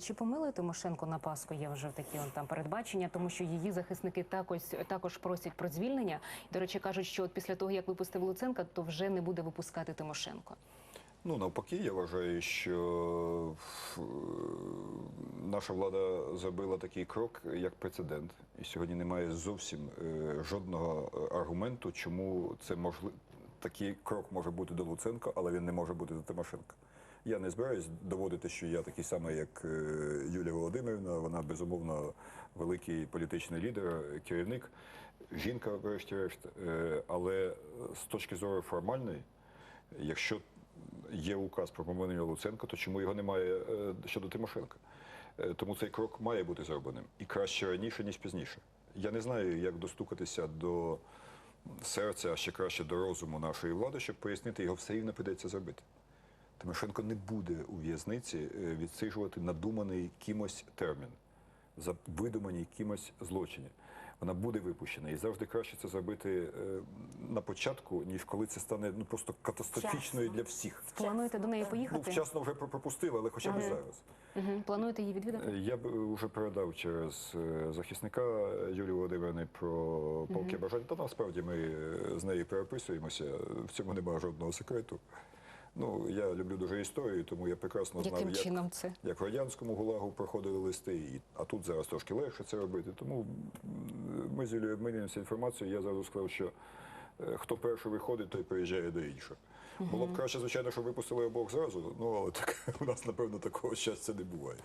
Чи помилує Тимошенко на Пасху є вже такі он там передбачення, тому що її захисники також також просять про звільнення. До речі, кажуть, що от після того як випустив Луценка, то вже не буде випускати Тимошенко. Ну, навпаки, я вважаю, що е, наша влада зробила такий крок як прецедент. І сьогодні немає зовсім е, жодного е, аргументу, чому це можливо. Такий крок може бути до Луценка, але він не може бути до Тимошенка. Я не збираюсь доводити, що я такий самий, як е, Юлія Володимирівна. Вона безумовно великий політичний лідер, керівник, жінка, врешті-решт. Е, Але з точки зору формальної, якщо є указ про помилення Луценка, то чому його немає е, щодо Тимошенка? Тому цей крок має бути зробленим і краще раніше, ніж пізніше. Я не знаю, як достукатися до серця, а ще краще до розуму нашої влади, щоб пояснити, його все рівно прийдеться зробити. Тимошенко не буде у в'язниці е, відсиджувати надуманий кимось термін за видумані кимось злочині. Вона буде випущена. І завжди краще це зробити е, на початку, ніж коли це стане ну просто катастрофічною для всіх. Плануєте до неї Ну, поїхати? вчасно вже пропустили, але хоча б зараз. Угу. Плануєте її відвідати? Е, Я б вже передав через захисника Юлії Володимирівни про полки бажань. Та насправді ми з нею переписуємося. В цьому немає жодного секрету. Ну, я люблю дуже історію, тому я прекрасно знав, Яким як, чином це? як в радянському гулагу проходили листи, і, а тут зараз трошки легше це робити. Тому ми з Юлією обмінюємося інформацією. Я зразу сказав, що е, хто перший виходить, той приїжджає до іншого. Було б краще, звичайно, щоб випустили обох зразу, ну але так у нас, напевно, такого щастя не буває.